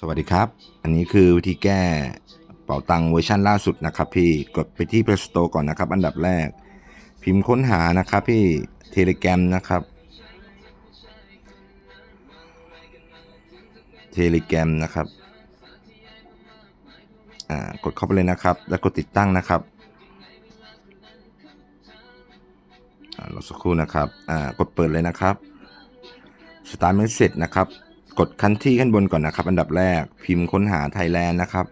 สวัสดีครับ อันนี้คือวิธีแก้เป๋าตังเวอร์ชันล่าสุดนะครับพี่ กดไปที่ Play Store ก่อนนะครับ อันดับแรก พิมพ์ค้นหานะครับพี่ Telegram นะครับ Telegram นะครับ อ่า กดเข้าไปเลยนะครับ แล้วกดติดตั้งนะครับ อ่ารอสักครู่นะครับ อ่า กดเปิดเลยนะครับ Start Message นะครับ กดคันที่ข้างบนก่อนนะครับ อันดับแรกพิมพ์ค้นหาไทยแลนด์นะครับ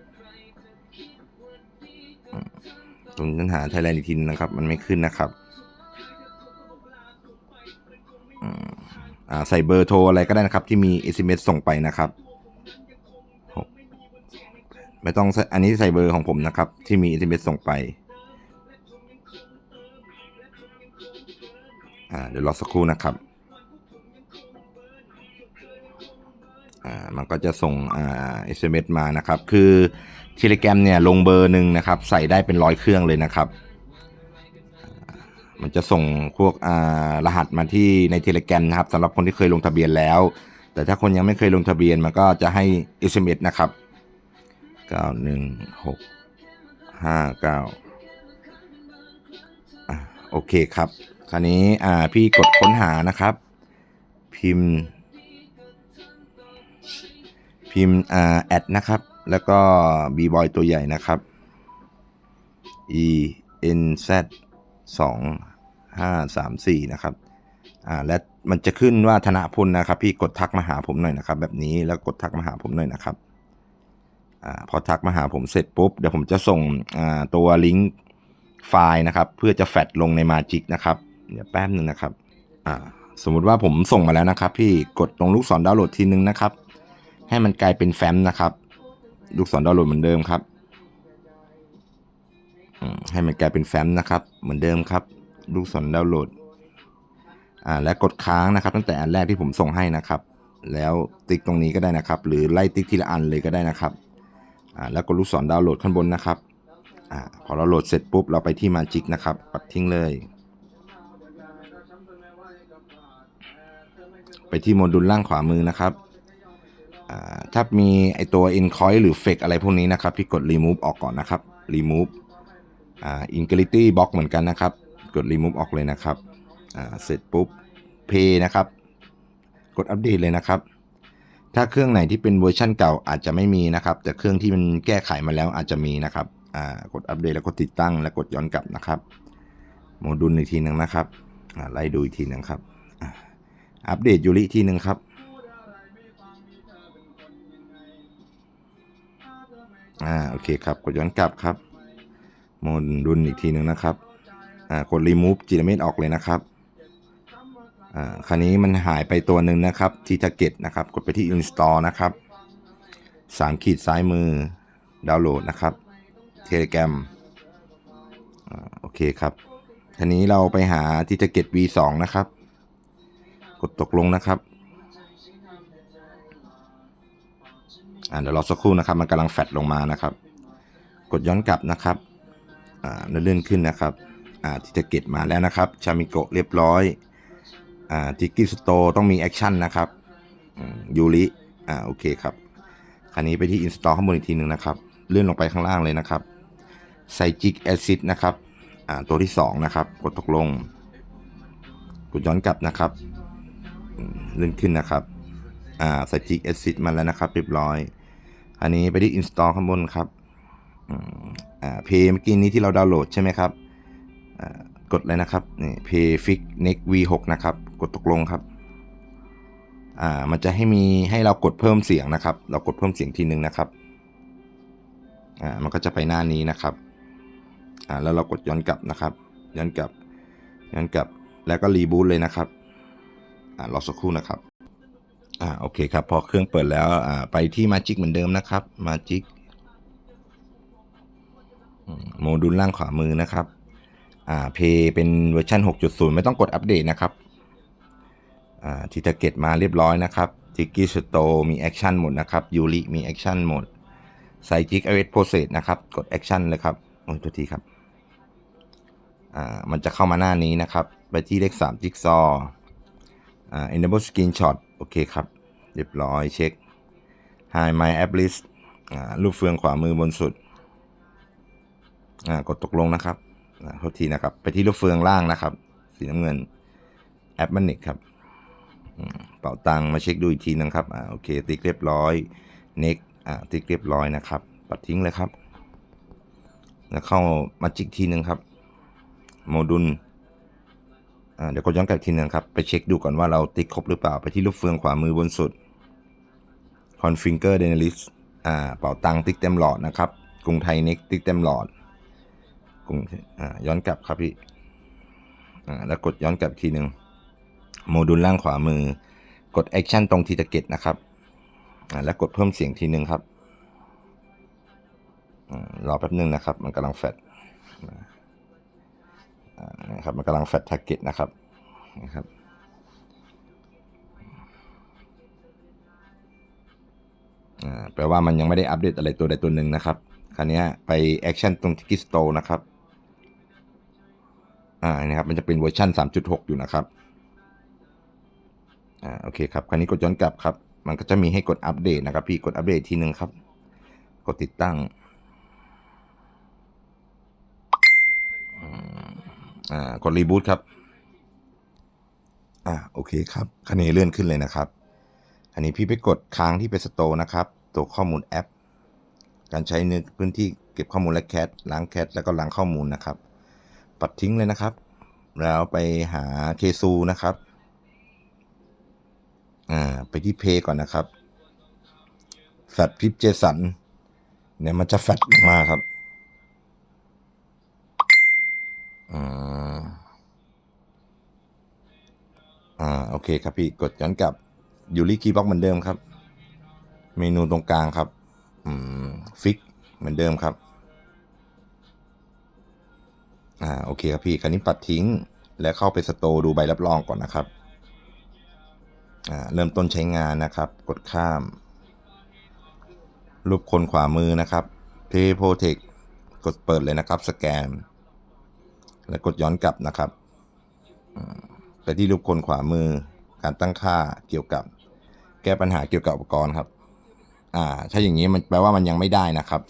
อืมตรงค้นหาไทยแลนด์อีกทีนึงนะครับ มันไม่ขึ้นนะครับใส่เบอร์โทรอะไรก็ได้นะครับ ที่มี SMS ส่งไปนะครับไม่ต้องอันนี้ใส่เบอร์ของผมนะครับ ที่มี SMS ส่งไปเดี๋ยวรอสักครู่นะครับ มันก็จะส่งอ่า SMS มานะครับ คือ Telegram เนี่ยลงเบอร์หนึ่งนะครับ ใส่ได้เป็นร้อยเครื่องเลยนะครับ มันจะส่งพวกอ่ารหัสมาที่ใน Telegram นะครับสำหรับคนที่เคยลงทะเบียนแล้ว แต่ถ้าคนยังไม่เคยลงทะเบียนมันก็จะให้ SMS นะครับ916 59อะโอเคครับ คราวนี้อ่าพี่กดค้นหานะครับ พิมพ์ พิมพ์อ่าแอดนะครับ แล้วก็ b boy ตัวใหญ่นะครับ e n z 2 5 3 4 นะครับ อ่า และมันจะขึ้นว่าธนพลนะครับ พี่กดทักมาหาผมหน่อยนะครับ แบบนี้แล้วกดทักมาหาผมหน่อยนะครับ อ่า พอทักมาหาผมเสร็จปุ๊บ เดี๋ยวผมจะส่ง อ่า ตัวลิงก์ไฟล์นะครับ เพื่อจะแฟดลงใน Magic นะครับ เดี๋ยวแป๊บหนึ่งนะครับ อ่า สมมุติว่าผมส่งมาแล้วนะครับ พี่ กดตรงลูกศรดาวน์โหลดทีนึงนะครับ ให้มันกลายเป็นแฟ้มนะครับ ลูกศรดาวน์โหลดเหมือนเดิมครับให้มันกลายเป็นแฟ้มนะครับ เหมือนเดิมครับ ลูกศรดาวน์โหลดอ่าและกดค้างนะครับ ตั้งแต่อันแรกที่ผมส่งให้นะครับ แล้วติ๊กตรงนี้ก็ได้นะครับ หรือไล่ติ๊กทีละอันเลยก็ได้นะครับอ่าแล้วกดลูกศรดาวน์โหลดข้างบนนะครับอ่าพอเราโหลดเสร็จปุ๊บเราไปที่ Magic นะครับปัดทิ้งเลย ไปที่โมดูลล่างขวามือนะครับ ถ้ามีไอตัว Encoin หรือ Fake อะไรพวกนี้นะครับ พี่กด Remove ออกก่อนนะครับ Remove อ่า Integrity Box เหมือนกันนะครับ กด Remove ออกเลยนะครับอ่าเสร็จปุ๊บ Pay นะครับ กดอัปเดตเลยนะครับ ถ้าเครื่องไหนที่เป็นเวอร์ชั่นเก่าอาจจะไม่มีนะครับ แต่เครื่องที่มันแก้ไขมาแล้วอาจจะมีนะครับอ่ากดอัปเดตแล้วกดติดตั้งแล้วกดย้อนกลับนะครับ โมดูลอีกทีหนึ่งนะครับอ่าไล่ดูอีกทีหนึ่งครับอัปเดตยูริอีกทีหนึ่งครับ อ่าโอเคครับกดย้อนกลับครับโมดูลอีกทีหนึ่งนะครับอ่ากด remove จีเมตออกเลยนะครับอ่าคราวนี้มันหายไปตัวหนึ่งนะครับที่ target นะครับกดไปที่ install นะครับสามขีดซ้ายมือดาวน์โหลดนะครับ telegram โอเคครับคราวนี้เราไปหาที่ target v2 นะครับ กดตกลงนะครับ เดี๋ยวรอสักครู่นะครับ มันกำลังแฟดลงมานะครับ กดย้อนกลับนะครับอ่าเลื่อนขึ้นนะครับอ่าที่จะเก็ตมาแล้วนะครับ ชามิโกะเรียบร้อยอ่าทิกกี้สโตต้องมีแอคชั่นนะครับยูริอ่าโอเคครับคราวนี้ไปที่ install ข้างบนอีกทีหนึ่งนะครับ เลื่อนลงไปข้างล่างเลยนะครับไซจิกแอซิดนะครับอ่าตัวที่ 2 นะครับ กดตกลง กดย้อนกลับนะครับเลื่อนขึ้นนะครับอ่าใส่จิกแอซิดมาแล้วนะครับ เรียบร้อย อันนี้ไปที่ install ข้างบนครับอ่าเพย์เมื่อกี้นี้ที่เราดาวน์โหลดใช่ไหมครับกดเลยนะครับนี่ pay fix next v6 นะครับ กดตกลงครับอ่ามันจะให้มีให้เรากดเพิ่มเสียงนะครับ เรากดเพิ่มเสียงทีนึงนะครับอ่ามันก็จะไปหน้านี้นะครับอ่าแล้วเรากดย้อนกลับนะครับ ย้อนกลับย้อนกลับแล้วก็รีบูตเลยนะครับอ่ารอสักครู่นะครับ อ่าโอเคครับ พอเครื่องเปิดแล้วอ่าไปที่ Magic เหมือนเดิมนะครับ Magic โมดูลล่างขวามือนะครับอ่าเพย์เป็นเวอร์ชัน6.0 ไม่ต้องกดอัปเดตนะครับอ่าทิทเกตมาเรียบร้อยนะครับจิกกี้สโตมีแอคชั่นหมดนะครับยูริมีแอคชั่นหมดไซจิกเอเวทโปรเซสนะครับ กดแอคชั่นเลยครับโอ้ยตัวทีครับอ่ามันจะเข้ามาหน้านี้นะครับ ไปที่เลข 3 จิกซออ่า enable screenshot โอเคครับ เรียบร้อยเช็ค Hi My App List รูปเฟืองขวามือบนสุดกดตกลงนะครับอ่าโทษทีนะครับ ไปที่รูปเฟืองล่างนะครับ สีน้ำเงินแอปมันนิกครับเป่าตังค์มาเช็คดูอีกทีนึงครับอโอเค ติ๊กเรียบร้อยเน็กติ๊กเรียบร้อยนะครับ ปัดทิ้งเลยครับ แล้วเข้ามาจิกทีนึงครับ โมดูล เดี๋ยวกดย้อนกลับอีกทีนึงครับ ไปเช็คดูก่อนว่าเราติ๊กครบหรือเปล่า ไปที่รูปเฟืองขวามือบนสุด Configure d e n a l i s อ่า เป่าตังติ๊กเต็มหลอดนะครับ กรุงไทยเน็กติ๊กเต็มหลอด กรุงอ่าย้อนกลับครับพี่ อ่า แล้วกดย้อนกลับทีหนึ่งโมดูลล่างขวามือ กด Action ตรงทีตะเก็ตนะครับ อ่า แล้วกดเพิ่มเสียงทีหนึ่งครับอ่ารอแป๊บนึงนะครับ มันกำลังแฟดอ่า นะครับมันกำลังแฟด t ท r เก็ตนะครับนะครับอ่าแปลว่ามันยังไม่ได้อัปเดตอะไรตัวใดตัวหนึ่งนะครับ คราวนี้ไป Action ตรง Tiki Store นะครับ อ่านะครับ มันจะเป็นเวอร์ชัน3.6 อยู่นะครับ อ่า โอเคครับ คราวนี้กดย้อนกลับครับ มันก็จะมีให้กดอัปเดตนะครับ พี่ กดอัปเดตทีหนึ่งครับ กดติดตั้งอืม อ่ากดรีบูตครับอ่าโอเคครับคันนี้เลื่อนขึ้นเลยนะครับ อันนี้พี่ไปกดค้างที่เป็นสโตร์นะครับ ตัวข้อมูลแอป การใช้เนื้อพื้นที่เก็บข้อมูลและแคชล้างแคชแล้วก็ล้างข้อมูลนะครับ ปัดทิ้งเลยนะครับ แล้วไปหาเคซูนะครับอ่าไปที่เพย์ก่อนนะครับแฟดพิปเจสันเนี่ยมันจะแฟดมาครับ อ่า อ่า โอเคครับพี่ กดย้อนกลับยู่ที่คีย์บ็อกเหมือนเดิมครับ เมนูตรงกลางครับ อืม ฟิกเหมือนเดิมครับ อ่า โอเคครับพี่คราวนี้ปัดทิ้ง แล้วเข้าไปสโตร์ดูใบรับรองก่อนนะครับ อ่า เริ่มต้นใช้งานนะครับ กดข้าม รูปคนขวามือนะครับ Pay Protect กดเปิดเลยนะครับ สแกน แล้วกดย้อนกลับนะครับ ไปที่รูปคนขวามือ การตั้งค่าเกี่ยวกับ แก้ปัญหาเกี่ยวกับอุปกรณ์ครับ อ่า ถ้าอย่างนี้มันแปลว่ามันยังไม่ได้นะครับ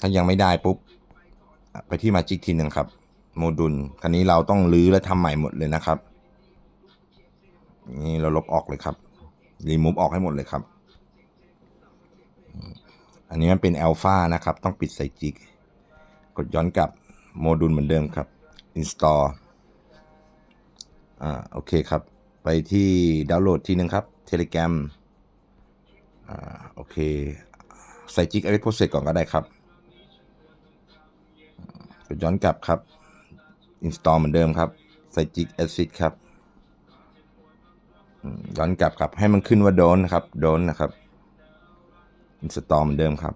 ถ้ายังไม่ได้ปุ๊บ ไปที่มาจิกทีหนึ่งครับ โมดูล คราวนี้เราต้องรื้อและทำใหม่หมดเลยนะครับ นี่เราลบออกเลยครับ รีมูฟออกให้หมดเลยครับ อันนี้มันเป็นอัลฟานะครับ ต้องปิดใส่จิก กดย้อนกลับ โมดูลเหมือนเดิมครับ install อ่าโอเคครับ ไปที่ดาวน์โหลดทีหนึ่งครับ Telegram อ่าโอเค ใส่จิก Alex Process ก่อนก็ได้ครับกดย้อนกลับครับ install เหมือนเดิมครับใส่จิก Acid ครับย้อนกลับครับ ให้มันขึ้นว่าโดนนะครับ โดนนะครับ install เหมือนเดิมครับ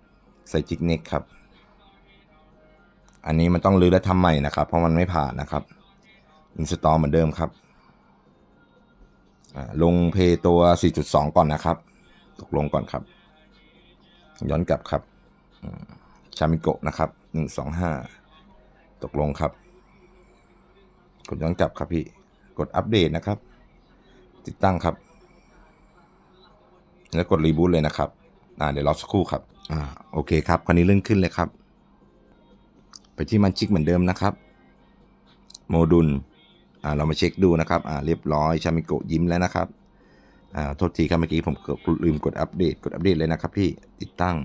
ใส่จิก next ครับ อันนี้มันต้องรื้อและทำใหม่นะครับ เพราะมันไม่ผ่านนะครับ install เหมือนเดิมครับอ่าลงเพย์ตัว 4.2 ก่อนนะครับ ตกลงก่อนครับ ย้อนกลับครับชามิโกะนะครับ 125 ตกลงครับ กดย้อนกลับครับพี่ กดอัปเดตนะครับ ติดตั้งครับ แล้วกดรีบูตเลยนะครับ อ่าเดี๋ยวรอสักครู่ครับ อ่าโอเคครับ คราวนี้เลื่อนขึ้นเลยครับ ไปที่มันจิกเหมือนเดิมนะครับโมดูลอ่าเรามาเช็คดูนะครับอ่าเรียบร้อยชามิโกยิ้มแล้วนะครับอ่าโทษทีครับเมื่อกี้ผมเกือบลืมกดอัปเดตกดอัปเดตเลยนะครับพี่ติดตั้ง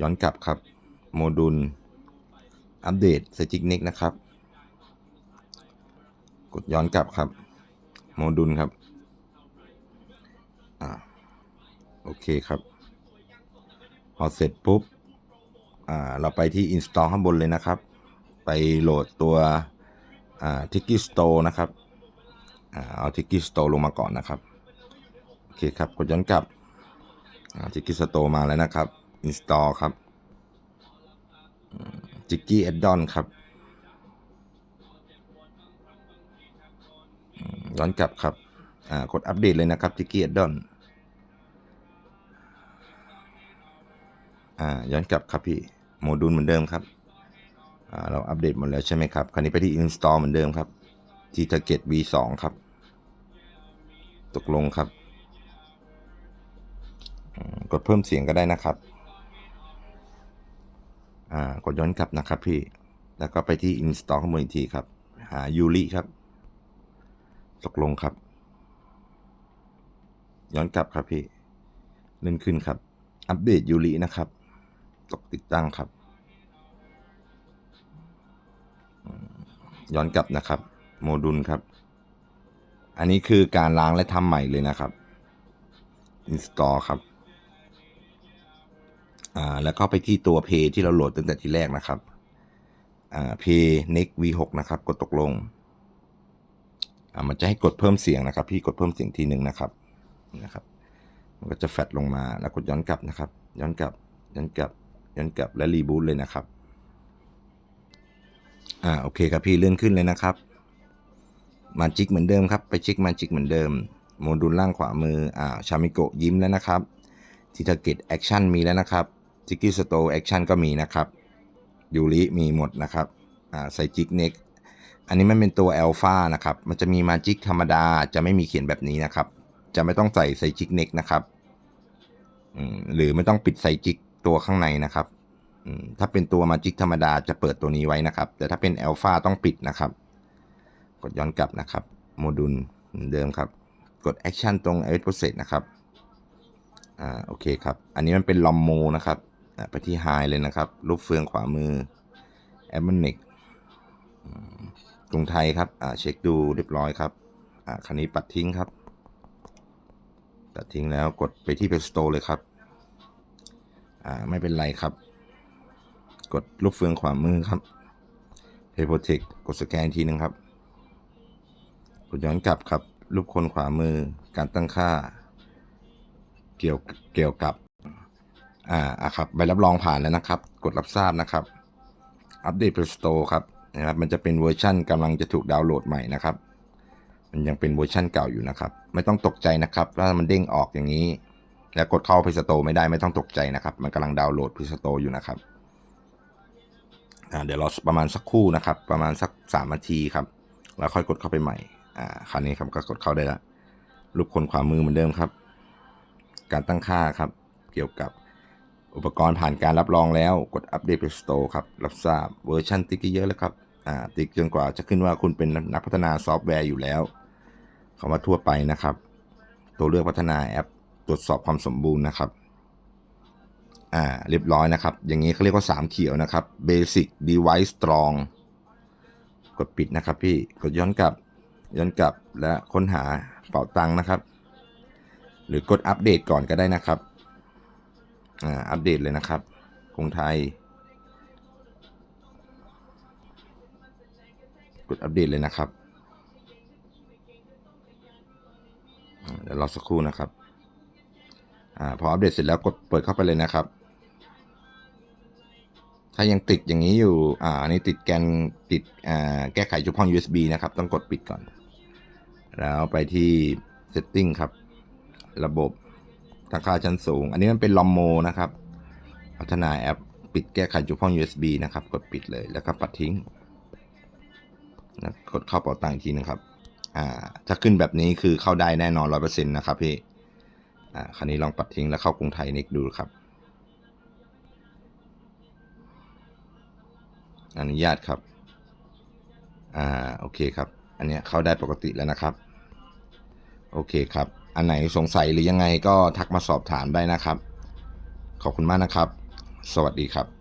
ย้อนกลับครับโมดูลอัปเดตสจิกเน็กนะครับ กดย้อนกลับครับ โมดูลครับอ่าโอเคครับพอเสร็จปุ๊บ เราไปที่ install ข้างบนเลยนะครับ ไปโหลดตัวอ่า Tiki Store นะครับอเอา Tiki Store ลงมาก่อนนะครับ โอเคครับ กดย้อนกลับ Tiki Store มาแล้วนะครับ install ครับ Tiki Addon ครับย้อนกลับครับกดอัปเดตเลยนะครับ Tiki Addon อ่าย้อนกลับครับพี่ โมดูลเหมือนเดิมครับเราอัปเดตหมดแล้วใช่ไหมครับ คราวนี้ไปที่ install เหมือนเดิมครับ ที่ target v2 ครับ ตกลงครับ กดเพิ่มเสียงก็ได้นะครับอ่ากดย้อนกลับนะครับพี่ แล้วก็ไปที่ install ข้อมูลอีกทีครับ หายูริครับ ตกลงครับ ย้อนกลับครับพี่เลื่อนขึ้นครับ อัปเดตยูรินะครับ ตกติดตั้งครับ ย้อนกลับนะครับ โมดูลครับ อันนี้คือการล้างและทำใหม่เลยนะครับ install ครับ่าแล้วก็ไปที่ตัว Pay ที่เราโหลดตั้งแต่ที่แรกนะครับอ่า Pay Next V6 นะครับ กดตกลงอ่ามันจะให้กดเพิ่มเสียงนะครับ พี่กดเพิ่มเสียงทีหนึ่งนะครับนะครับ มันก็จะแฟดลงมาแล้วกดย้อนกลับนะครับ ย้อนกลับย้อนกลับ ย้อนกลับและรีบูตเลยนะครับ อ่าโอเคครับพี่เลื่อนขึ้นเลยนะครับ มาจิกเหมือนเดิมครับ ไปจิกมาจิกเหมือนเดิม โมดูลล่างขวามือ อ่า ชามิโกยิ้มแล้วนะครับทิทาเกตแอคชั่นมีแล้วนะครับจิกกี้สโตแอคชั่นก็มีนะครับยูริมีหมดนะครับ อ่า ใส่จิกเน็กอันนี้มันเป็นตัวอัลฟานะครับ มันจะมีมาจิกธรรมดา จะไม่มีเขียนแบบนี้นะครับ จะไม่ต้องใส่ไซจิกเน็กนะครับอืมหรือไม่ต้องปิดไซจิก ตัวข้างในนะครับถ้าเป็นตัวมาจิกธรรมดาจะเปิดตัวนี้ไว้นะครับ แต่ถ้าเป็นอัลฟาต้องปิดนะครับ กดย้อนกลับนะครับ โมดูลเหมือนเดิมครับ กดแอคชั่นตรง Edit Process นะครับ อ่า โอเคครับ อันนี้มันเป็นลอมโมนะครับอ่าไปที่ High เลยนะครับ รูปเฟืองขวามือ a m m o n i c กรุงไทยครับ อ่า เช็คดูเรียบร้อยครับ อ่า คันนี้ปัดทิ้งครับปัดทิ้งแล้วกดไปที่ Play Store เลยครับ อ่า ไม่เป็นไรครับ กดรูปเฟืองขวามือครับ Pay Protect กดสแกนอีกทีนึงครับ กดย้อนกลับครับ รูปคนขวามือ การตั้งค่า เกี่ยวเกี่ยวกับ อ่าอะครับ ใบรับรองผ่านแล้วนะครับ กดรับทราบนะครับ อัปเดต Play Store ครับนะครับ มันจะเป็นเวอร์ชั่นกำลังจะถูกดาวน์โหลดใหม่นะครับ มันยังเป็นเวอร์ชั่นเก่าอยู่นะครับ ไม่ต้องตกใจนะครับว่ามันเด้งออกอย่างนี้ แล้วกดเข้า Play Store ไม่ได้ไม่ต้องตกใจนะครับ มันกำลังดาวน์โหลด Play Store อยู่นะครับเดี๋ยวรอประมาณสักครู่นะครับ ประมาณสักสามนาทีครับ แล้วค่อยกดเข้าไปใหม่อ่าคราวนี้ครับก็กดเข้าได้แล้วรูปคนขวามือเหมือนเดิมครับ การตั้งค่าครับ เกี่ยวกับอุปกรณ์ผ่านการรับรองแล้วกดอัปเดต Play Store ครับ รับทราบเวอร์ชันติ๊กเยอะแล้วครับอ่าติ๊กจนกว่าจะขึ้นว่าคุณเป็นนักพัฒนาซอฟต์แวร์อยู่แล้วคำว่าทั่วไปนะครับ ตัวเลือกพัฒนาแอป ตรวจสอบความสมบูรณ์นะครับ อ่า เรียบร้อยนะครับ อย่างนี้เขาเรียกว่า 3 เขียวนะครับ Basic Device Strong กดปิดนะครับพี่ กดย้อนกลับ ย้อนกลับและค้นหาเป๋าตังค์นะครับ หรือกดอัปเดตก่อนก็ได้นะครับ อ่า อัปเดตเลยนะครับกรุงไทย กดอัปเดตเลยนะครับเดี๋ยวรอสักครู่นะครับ อ่าพออัปเดตเสร็จแล้วกดเปิดเข้าไปเลยนะครับ ถ้ายังติดอย่างนี้อยู่อ่าอันนี้ติดแกนติดอ่าแก้ไขจุดพ่อง USB นะครับ ต้องกดปิดก่อน แล้วไปที่ setting ครับ ระบบตั้งค่าชั้นสูง อันนี้มันเป็นลอมโมนะครับ พัฒนาแอปปิดแก้ไขจุดพ่อง USB นะครับ กดปิดเลยแล้วก็ปัดทิ้งนะกดเข้าเป๋าตังค์ทีนึงครับ อ่า ถ้าขึ้นแบบนี้คือเข้าได้แน่นอนร้อยเปอร์เซ็นต์นะครับพี่ อ่าคราวนี้ลองปัดทิ้งแล้วเข้ากรุงไทยนิกดูครับอนุญาตครับ อ่า โอเคครับ อันเนี้ยเข้าได้ปกติแล้วนะครับ โอเคครับ อันไหนสงสัยหรือยังไงก็ทักมาสอบถามได้นะครับ ขอบคุณมากนะครับ สวัสดีครับ